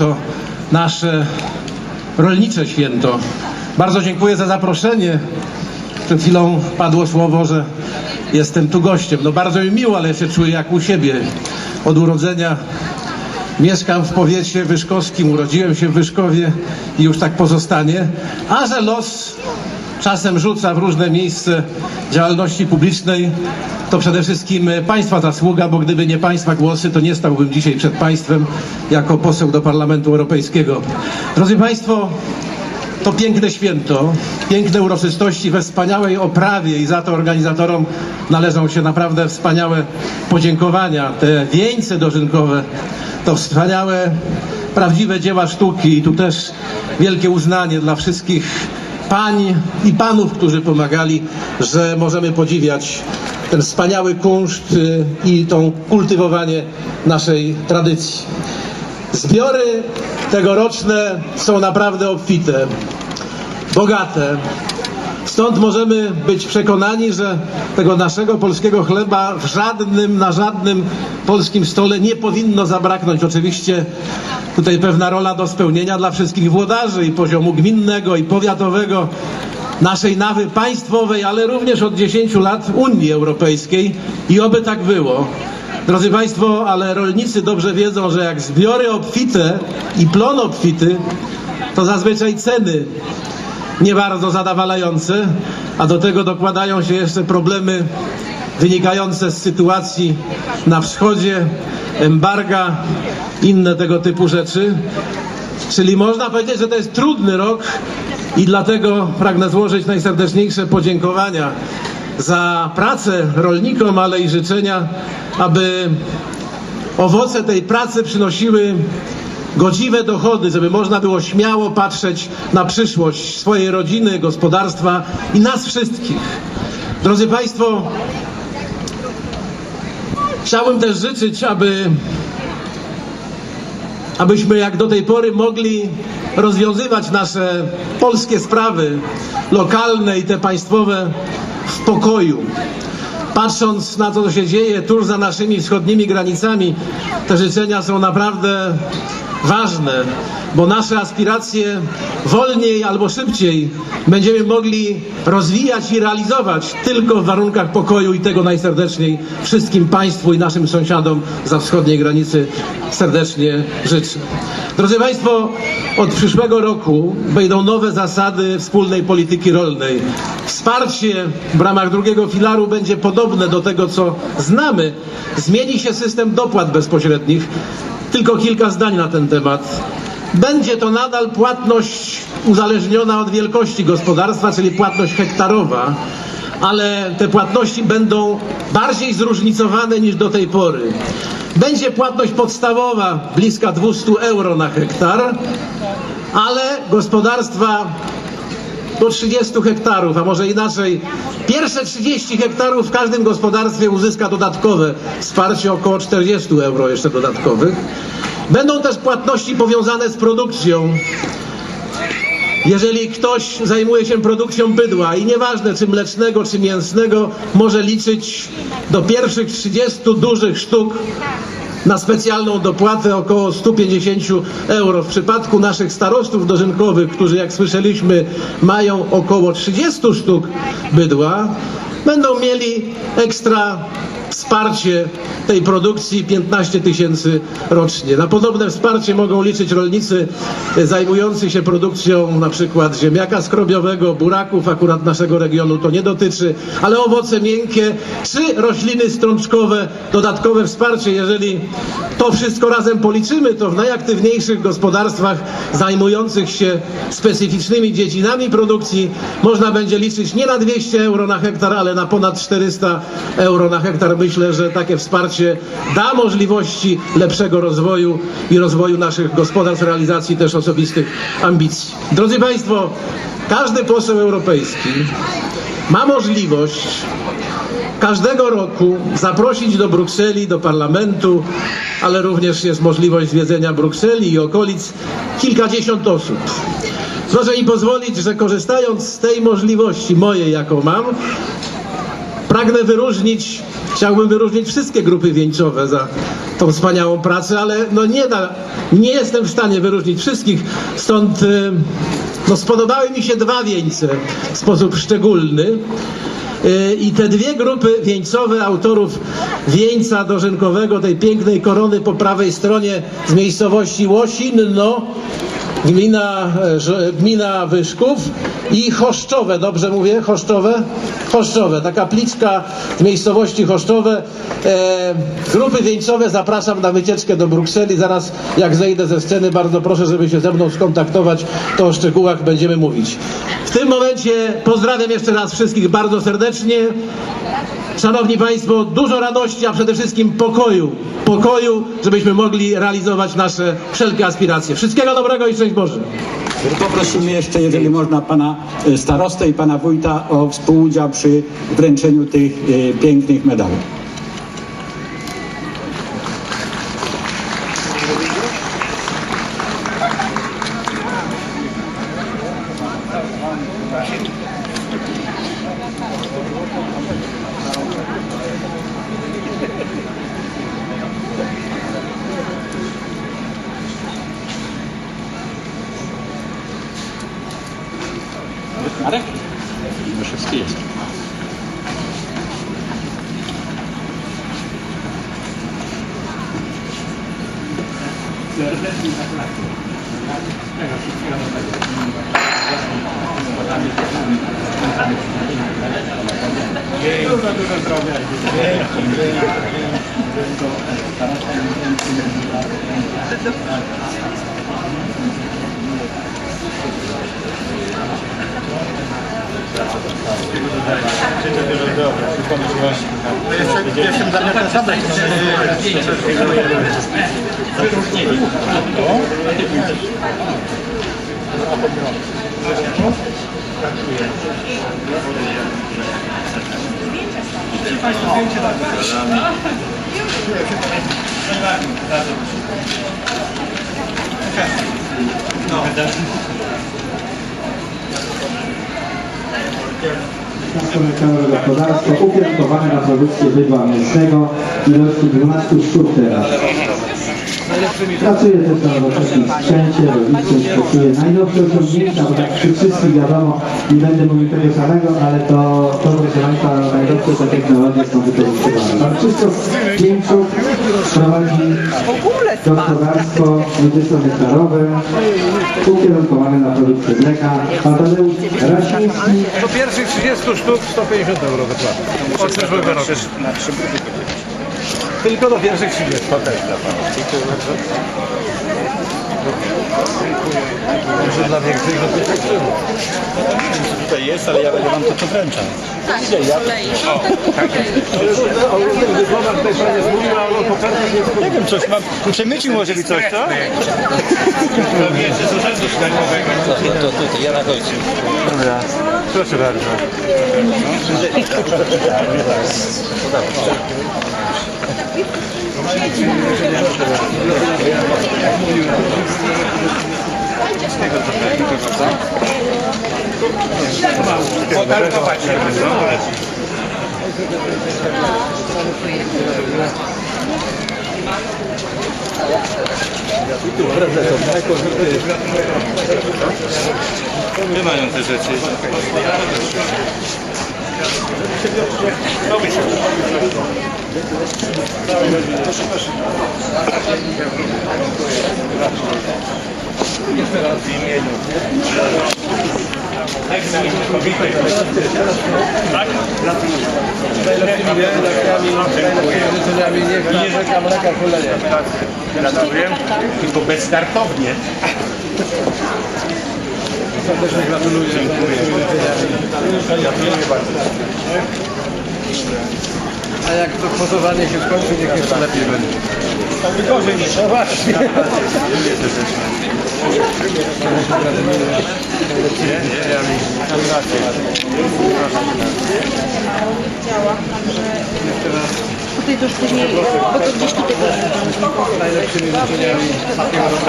to nasze rolnicze święto. Bardzo dziękuję za zaproszenie. Przed chwilą padło słowo, że jestem tu gościem. No bardzo mi miło, ale się czuję jak u siebie. Od urodzenia mieszkam w powiecie wyszkowskim, urodziłem się w Wyszkowie i już tak pozostanie. A że los czasem rzuca w różne miejsce działalności publicznej, to przede wszystkim Państwa zasługa, bo gdyby nie Państwa głosy, to nie stałbym dzisiaj przed Państwem jako poseł do Parlamentu Europejskiego. Drodzy Państwo, to piękne święto, piękne uroczystości we wspaniałej oprawie i za to organizatorom należą się naprawdę wspaniałe podziękowania. Te wieńce dożynkowe to wspaniałe, prawdziwe dzieła sztuki i tu też wielkie uznanie dla wszystkich pań i panów, którzy pomagali, że możemy podziwiać ten wspaniały kunszt y, i tą kultywowanie naszej tradycji. Zbiory tegoroczne są naprawdę obfite, bogate. Stąd możemy być przekonani, że tego naszego polskiego chleba w żadnym, na żadnym polskim stole nie powinno zabraknąć. Oczywiście tutaj pewna rola do spełnienia dla wszystkich włodarzy i poziomu gminnego i powiatowego, naszej nawy państwowej, ale również od 10 lat Unii Europejskiej i oby tak było. Drodzy Państwo, ale rolnicy dobrze wiedzą, że jak zbiory obfite i plon obfity, to zazwyczaj ceny nie bardzo zadowalające, a do tego dokładają się jeszcze problemy wynikające z sytuacji na wschodzie, embarga, inne tego typu rzeczy. Czyli można powiedzieć, że to jest trudny rok i dlatego pragnę złożyć najserdeczniejsze podziękowania za pracę rolnikom, ale i życzenia, aby owoce tej pracy przynosiły godziwe dochody, żeby można było śmiało patrzeć na przyszłość swojej rodziny, gospodarstwa i nas wszystkich. Drodzy Państwo, chciałbym też życzyć, aby abyśmy jak do tej pory mogli rozwiązywać nasze polskie sprawy lokalne i te państwowe w pokoju. Patrząc na to, co się dzieje tuż za naszymi wschodnimi granicami, te życzenia są naprawdę ważne, bo nasze aspiracje wolniej albo szybciej będziemy mogli rozwijać i realizować tylko w warunkach pokoju i tego najserdeczniej wszystkim Państwu i naszym sąsiadom za wschodniej granicy serdecznie życzę. Drodzy Państwo, od przyszłego roku wejdą nowe zasady wspólnej polityki rolnej. Wsparcie w ramach drugiego filaru będzie podobne do tego, co znamy. Zmieni się system dopłat bezpośrednich. Tylko kilka zdań na ten temat. Będzie to nadal płatność uzależniona od wielkości gospodarstwa, czyli płatność hektarowa, ale te płatności będą bardziej zróżnicowane niż do tej pory. Będzie płatność podstawowa bliska 200 euro na hektar, ale gospodarstwa do 30 hektarów, a może inaczej, pierwsze 30 hektarów w każdym gospodarstwie uzyska dodatkowe wsparcie około 40 euro jeszcze dodatkowych. Będą też płatności powiązane z produkcją. Jeżeli ktoś zajmuje się produkcją bydła i nieważne czy mlecznego, czy mięsnego, może liczyć do pierwszych 30 dużych sztuk na specjalną dopłatę około 150 euro. W przypadku naszych starostów dożynkowych, którzy jak słyszeliśmy mają około 30 sztuk bydła, będą mieli ekstra wsparcie tej produkcji 15 tysięcy rocznie. Na podobne wsparcie mogą liczyć rolnicy zajmujący się produkcją na przykład ziemniaka skrobiowego, buraków, akurat naszego regionu to nie dotyczy, ale owoce miękkie czy rośliny strączkowe, dodatkowe wsparcie. Jeżeli to wszystko razem policzymy, to w najaktywniejszych gospodarstwach zajmujących się specyficznymi dziedzinami produkcji można będzie liczyć nie na 200 euro na hektar, ale na ponad 400 euro na hektar. Myślę, że takie wsparcie da możliwości lepszego rozwoju i rozwoju naszych gospodarstw, realizacji też osobistych ambicji. Drodzy Państwo, każdy poseł europejski ma możliwość każdego roku zaprosić do Brukseli, do parlamentu, ale również jest możliwość zwiedzenia Brukseli i okolic kilkadziesiąt osób. Proszę mi pozwolić, że korzystając z tej możliwości mojej, jaką mam, pragnę wyróżnić Chciałbym wyróżnić wszystkie grupy wieńcowe za tą wspaniałą pracę, ale no nie da, nie jestem w stanie wyróżnić wszystkich, stąd y, no spodobały mi się dwa wieńce w sposób szczególny. Y, I te dwie grupy wieńcowe autorów wieńca dożynkowego, tej pięknej korony po prawej stronie z miejscowości Łosinno, gmina, e, gmina Wyszków i Choszczowe, dobrze mówię? Choszczowe? Choszczowe, ta kapliczka z miejscowości Choszczowe. E, grupy wieńcowe zapraszam na wycieczkę do Brukseli. Zaraz jak zejdę ze sceny, bardzo proszę, żeby się ze mną skontaktować, to o szczegółach będziemy mówić. W tym momencie pozdrawiam jeszcze raz wszystkich bardzo serdecznie. Szanowni Państwo, dużo radości, a przede wszystkim pokoju. Pokoju, żebyśmy mogli realizować nasze wszelkie aspiracje. Wszystkiego dobrego i szczęść Boże. Poprosimy jeszcze, jeżeli można, pana e, starostę i pana wójta o współudział przy wręczeniu tych e, pięknych medali. Dużo, dużo zdrowia i Życzę dużo zdrowia, przypomnę się właśnie. Jestem za nią ten zadać. Thank you. Mleczane gospodarstwo ukierunkowane na produkcję bydła mięsnego ilości 12 sztuk teraz. Pracuje też na nowoczesnym sprzęcie, rolniczym, stosuje najnowsze osiągnięcia, bo tak przy wszystkich wiadomo, nie będę mówił tego samego, ale to, to proszę Państwa, najnowsze te technologie są wykorzystywane. Pan Krzysztof Pięczuk prowadzi gospodarstwo 20-hektarowe ukierunkowane na produkcję mleka. Pan Tadeusz Rasiński Do pierwszych 30 sztuk 150 euro wypłata. Od przyszłego roku. Tylko do pierwszych 30. To też dla Pana. Może dla większych, no to tak było. Tutaj jest, ale ja będę wam to wręczam. Ale kurde, o różnych dyplomach tutaj Pan nie mówił, a o kopertach nie. Nie wiem, coś mam. Przemycił może mi coś, co? Dobra. Proszę bardzo. Gdzie mają te rzeczy? Najlepszymi redakcjami, najlepszymi życzeniami. Niech ta rzeka mleka kuleje. Gratuluję. Tylko bezstartownie. Serdecznie gratuluję. Dziękuję. A jak to pozowanie się skończy, niech jeszcze lepiej będzie. Gorzej niż. No właśnie. Tutaj to już później, bo to gdzieś tutaj.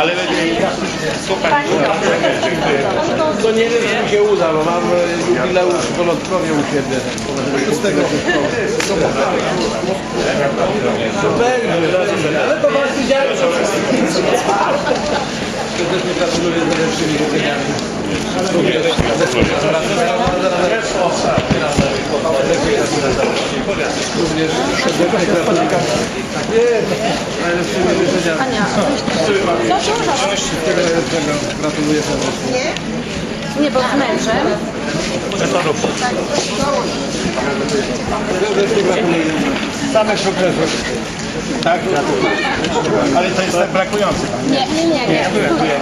Ale super. To nie wiem, czy mi się uda, bo mam jubileusz w Polotkowie u siebie. Z tego To będzie, ale to was widziałem, że Serdecznie gratuluję z najlepszymi życzeniami. Również serdecznie gratuluję. Nie, najlepszymi życzeniami. Wszystkiego najlepszego. Gratuluję serdecznie. Nie, bo z mężem. Serdecznie gratuluję. Same sukcesy. Tak? Ale to jest tak brakujący. Nie, nie, nie. nie. Dziękuję.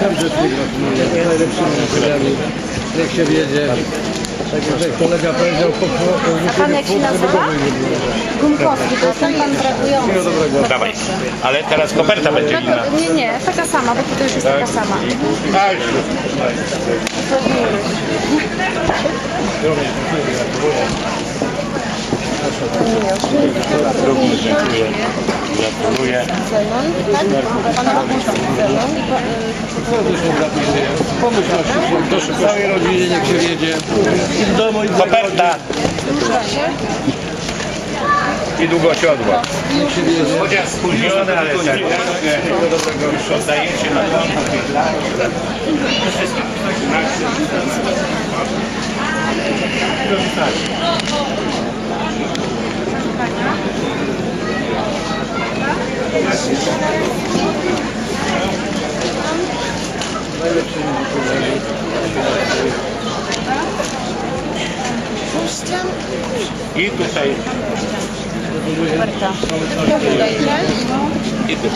Serdecznie gratuluję. Z najlepszymi życzeniami. Niech się wiedzie. Tak jak kolega powiedział, po, po, po, A pan jak się nazywa? Gumkowski, to jest ten pan brakujący. Dawaj. Ale teraz koperta będzie inna. Taka- Nie, nie, taka sama, bo to już jest taka sama. Tak. Również dziękuję. Gratuluję. Pomyślności w całej rodzinie, niech się w Koperta i się wiedzie. Chociaż spóźnione, ale serdecznie. Już oddajecie na konto tych lat. I tutaj. I tu.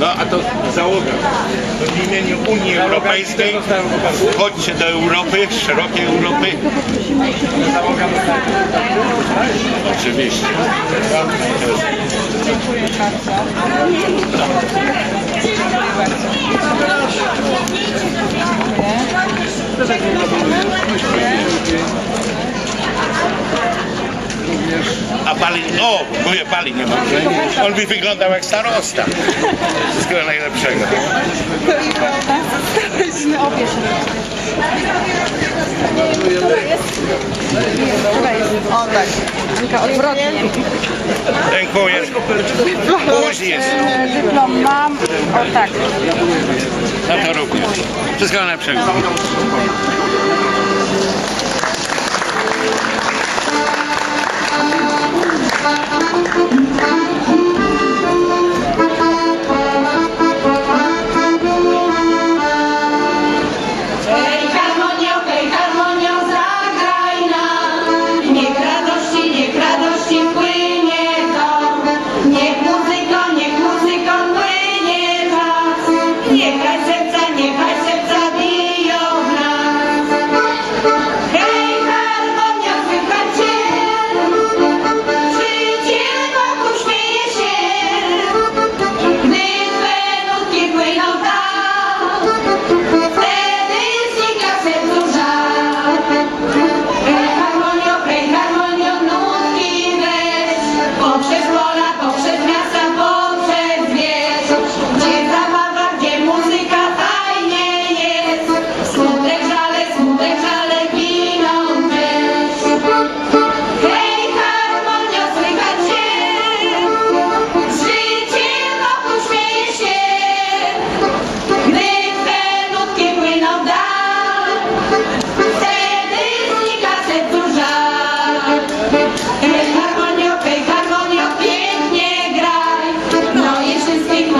No a to załoga. To w imieniu Unii Europejskiej chodźcie do Europy, szerokiej Europy. Oczywiście. A Bali, o, moje Bali nie ma. On by wyglądał jak starosta. Wszystkiego najlepszego. O tak. Tylko odwrotnie. Dziękuję. Później jest. Dyplom mam. O tak. No to również. Wszystkiego najlepszego.